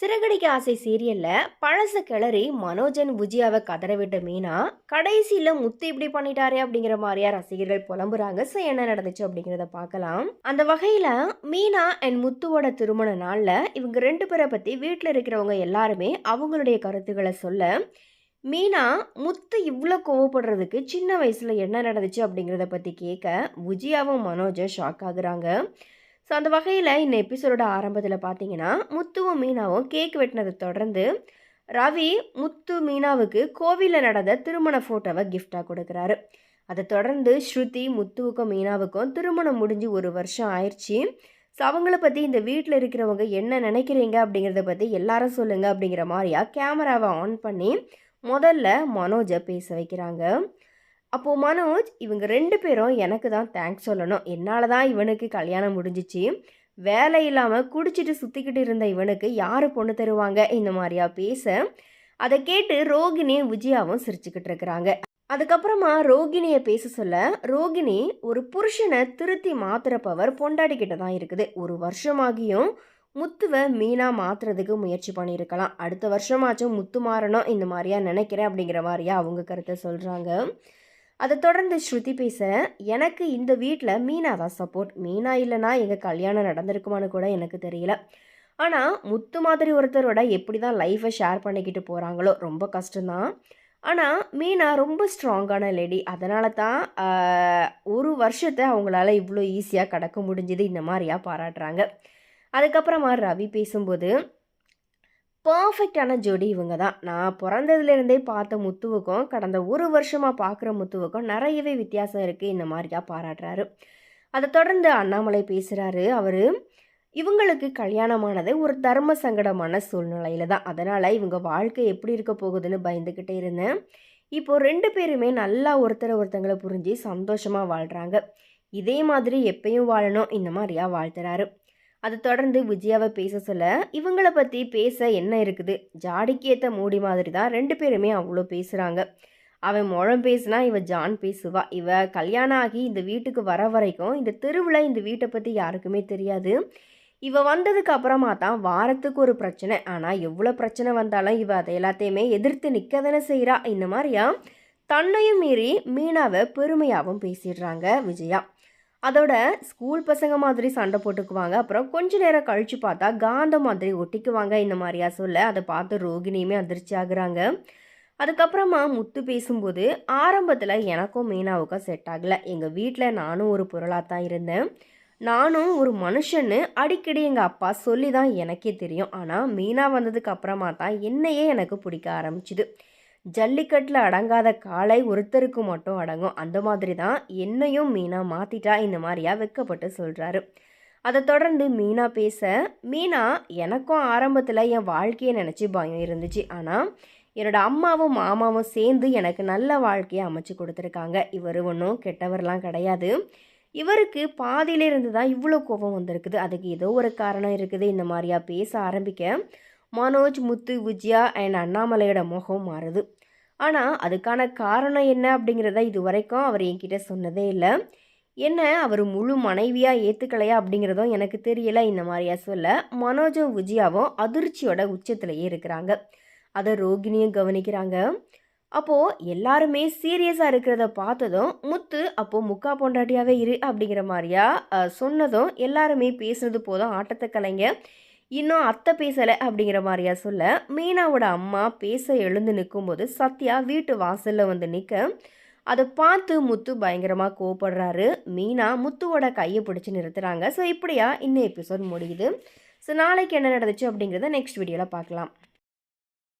சிறகடிக்க ஆசை சீரியல்ல பழச கிளறி மனோஜன் விஜயாவை கதற விட்ட மீனா கடைசியில முத்து இப்படி பண்ணிட்டாரே அப்படிங்கிற மாதிரியா ரசிகர்கள் புலம்புறாங்க. ஸோ என்ன நடந்துச்சு அப்படிங்கிறத பார்க்கலாம். அந்த வகையில மீனா அண்ட் முத்துவோட திருமண நாள்ல இவங்க ரெண்டு பேரை பத்தி வீட்டில் இருக்கிறவங்க எல்லாருமே அவங்களுடைய கருத்துக்களை சொல்ல மீனா முத்து இவ்வளோ கோவப்படுறதுக்கு சின்ன வயசுல என்ன நடந்துச்சு அப்படிங்கிறத பத்தி கேட்க விஜயாவும் மனோஜும் ஷாக் ஆகுறாங்க. ஸோ அந்த வகையில் இந்த எபிசோடோட ஆரம்பத்தில் பார்த்தீங்கன்னா முத்துவும் மீனாவும் கேக் வெட்டினதை தொடர்ந்து ரவி முத்து மீனாவுக்கு கோவிலில் நடந்த திருமண ஃபோட்டோவை கிஃப்டாக கொடுக்குறாரு. அதை தொடர்ந்து ஸ்ருதி முத்துவுக்கும் மீனாவுக்கும் திருமணம் முடிஞ்சு ஒரு வருஷம் ஆயிடுச்சு. ஸோ அவங்கள பற்றி இந்த வீட்டில் இருக்கிறவங்க என்ன நினைக்கிறீங்க அப்படிங்கிறத பற்றி எல்லாரும் சொல்லுங்கள் அப்படிங்கிற மாதிரியா கேமராவை ஆன் பண்ணி முதல்ல மனோஜை பேச வைக்கிறாங்க. அப்போது மனோஜ் இவங்க ரெண்டு பேரும் எனக்கு தான் தேங்க்ஸ் சொல்லணும். என்னால் தான் இவனுக்கு கல்யாணம் முடிஞ்சிச்சு. வேலை இல்லாமல் குடிச்சிட்டு சுற்றிக்கிட்டு இருந்த இவனுக்கு யார் பொண்ணு தருவாங்க? இந்த மாதிரியா பேச அதை கேட்டு ரோகிணியும் விஜயாவும் சிரிச்சுக்கிட்டு இருக்கிறாங்க. அதுக்கப்புறமா ரோகிணியை பேச சொல்ல ரோகிணி ஒரு புருஷனை திருத்தி மாத்துற பவர் பொண்டாடிக்கிட்ட தான் இருக்குது. ஒரு வருஷமாகியும் முத்துவை மீனாக மாற்றுறதுக்கு முயற்சி பண்ணியிருக்கலாம். அடுத்த வருஷமாச்சும் முத்து மாறணும். இந்த மாதிரியா நினைக்கிறேன் அப்படிங்கிற மாதிரியா அவங்க கருத்தை சொல்கிறாங்க அதை தொடர்ந்து ஸ்ருதி பேச எனக்கு இந்த வீட்டில் மீனா தான் சப்போர்ட் மீனா இல்லைனா எங்கள் கல்யாணம் நடந்திருக்குமான்னு கூட எனக்கு தெரியல. ஆனால் முத்து மாதிரி ஒருத்தரோட எப்படி தான் லைஃப்பை ஷேர் பண்ணிக்கிட்டு போகிறாங்களோ ரொம்ப கஷ்டம்தான். ஆனால் மீனா ரொம்ப ஸ்ட்ராங்கான லேடி அதனால தான் ஒரு வருஷத்தை அவங்களால இவ்வளோ ஈஸியாக கடக்க முடிஞ்சுது இந்த மாதிரியா பாராட்டுறாங்க. அதுக்கப்புறமா ரவி பேசும்போது பர்ஃபெக்டான ஜோடி இவங்க தான். நான் பிறந்ததுலேருந்தே பார்த்த முத்துவுக்கும் கடந்த ஒரு வருஷமாக பார்க்குற முத்துவுக்கும் நிறையவே வித்தியாசம் இருக்குது இந்த மாதிரியா பாராட்டுறாரு. அதை தொடர்ந்து அண்ணாமலை பேசுகிறாரு அவர் இவங்களுக்கு கல்யாணமானது ஒரு தர்ம சங்கடமான சூழ்நிலையில தான். அதனால் இவங்க வாழ்க்கை எப்படி இருக்க போகுதுன்னு பயந்துக்கிட்டே இருந்தேன். இப்போது ரெண்டு பேருமே நல்லா ஒருத்தரை ஒருத்தங்களை புரிஞ்சு சந்தோஷமாக வாழ்கிறாங்க இதே மாதிரி எப்பயும் வாழணும். இந்த மாதிரியா வாழ்த்துறாரு. அதை தொடர்ந்து விஜயாவை பேச சொல்ல இவங்களை பற்றி பேச என்ன இருக்குது? ஜாடிக்கேற்ற மூடி மாதிரி தான் ரெண்டு பேருமே அவ்வளோ பேசுகிறாங்க அவன் முழம் பேசுனா இவ ஜான் பேசுவா. இவ கல்யாணம் ஆகி இந்த வீட்டுக்கு வர வரைக்கும் இந்த தெருவில் இந்த வீட்டை பற்றி யாருக்குமே தெரியாது. இவ வந்ததுக்கு அப்புறமா தான் வாரத்துக்கு ஒரு பிரச்சனை. ஆனால் எவ்வளோ பிரச்சனை வந்தாலும் இவ அதை எல்லாத்தையுமே எதிர்த்து நிற்க தானே செய்கிறா இந்த மாதிரியா தன்னையும் மீறி மீனாவை பெருமையாகவும் பேசிடுறாங்க விஜயா. அதோட ஸ்கூல் பசங்க மாதிரி சண்டை போட்டுக்குவாங்க. அப்புறம் கொஞ்ச நேரம் கழித்து பார்த்தா காந்த மாதிரி ஒட்டிக்குவாங்க. இந்த மாதிரியா சொல்ல அதை பார்த்து ரோகிணியுமே அதிர்ச்சி ஆகுறாங்க. அதுக்கப்புறமா முத்து பேசும்போது ஆரம்பத்தில் எனக்கும் மீனாவுக்கும் செட் ஆகலை. எங்கள் வீட்டில் நானும் ஒரு பொருளாக தான் இருந்தேன். நானும் ஒரு மனுஷன்னு அடிக்கடி எங்கள் அப்பா சொல்லி தான் எனக்கே தெரியும். ஆனால் மீனா வந்ததுக்கு அப்புறமா தான் என்னையே எனக்கு பிடிக்க ஆரம்பிச்சுது. ஜல்லிக்கட்டில் அடங்காத காலை ஒருத்தருக்கு மட்டும் அடங்கும். அந்த மாதிரி தான் என்னையும் மீனா மாற்றிட்டா இந்த மாதிரியா வெக்கப்பட்டு சொல்கிறாரு அதை தொடர்ந்து மீனா பேச மீனா எனக்கும் ஆரம்பத்தில் என் வாழ்க்கையை நினச்சி பயம் இருந்துச்சு. ஆனால் என்னோடய அம்மாவும் மாமாவும் சேர்ந்து எனக்கு நல்ல வாழ்க்கையை அமைச்சு கொடுத்துருக்காங்க. இவர் ஒன்றும் கெட்டவர்லாம் கிடையாது. இவருக்கு பாதியிலிருந்து தான் இவ்வளோ கோபம் வந்திருக்குது. அதுக்கு ஏதோ ஒரு காரணம் இருக்குது. இந்த மாதிரியா பேச ஆரம்பிக்க மனோஜ் முத்து விஜயா அண்ட் அண்ணாமலையோட முகம் மாறுது. ஆனால் அதுக்கான காரணம் என்ன அப்படிங்கிறத இது வரைக்கும் அவர் என்கிட்ட சொன்னதே இல்லை. என்ன அவர் முழு மனைவியாக ஏற்றுக்கலையா அப்படிங்கிறதும் எனக்கு தெரியலை இந்த மாதிரியா சொல்ல. மனோஜும் விஜயாவும் அதிர்ச்சியோட உச்சத்திலேயே இருக்கிறாங்க. அதை ரோகிணியும் கவனிக்கிறாங்க. அப்போது எல்லாருமே சீரியஸாக இருக்கிறத பார்த்ததும் முத்து அப்போது முக்கா பொண்டாட்டியாகவே இரு அப்படிங்கிற மாதிரியா சொன்னதும் எல்லாருமே பேசுனது போதும் ஆட்டத்தை கலைங்க. இன்னும் அத்தை பேசலை அப்படிங்கிற மாதிரியா சொல்ல மீனாவோட அம்மா பேச எழுந்து நிற்கும்போது சத்யா வீட்டு வாசலில் வந்து நிற்க அதை பார்த்து முத்து பயங்கரமாக கோவப்படுறாரு. மீனா முத்துவோட கையை பிடிச்சி நிறுத்துறாங்க. ஸோ இப்படியா இன்னும் எபிசோட் முடியுது. ஸோ நாளைக்கு என்ன நடந்துச்சு அப்படிங்கிறத நெக்ஸ்ட் வீடியோவில் பார்க்கலாம்.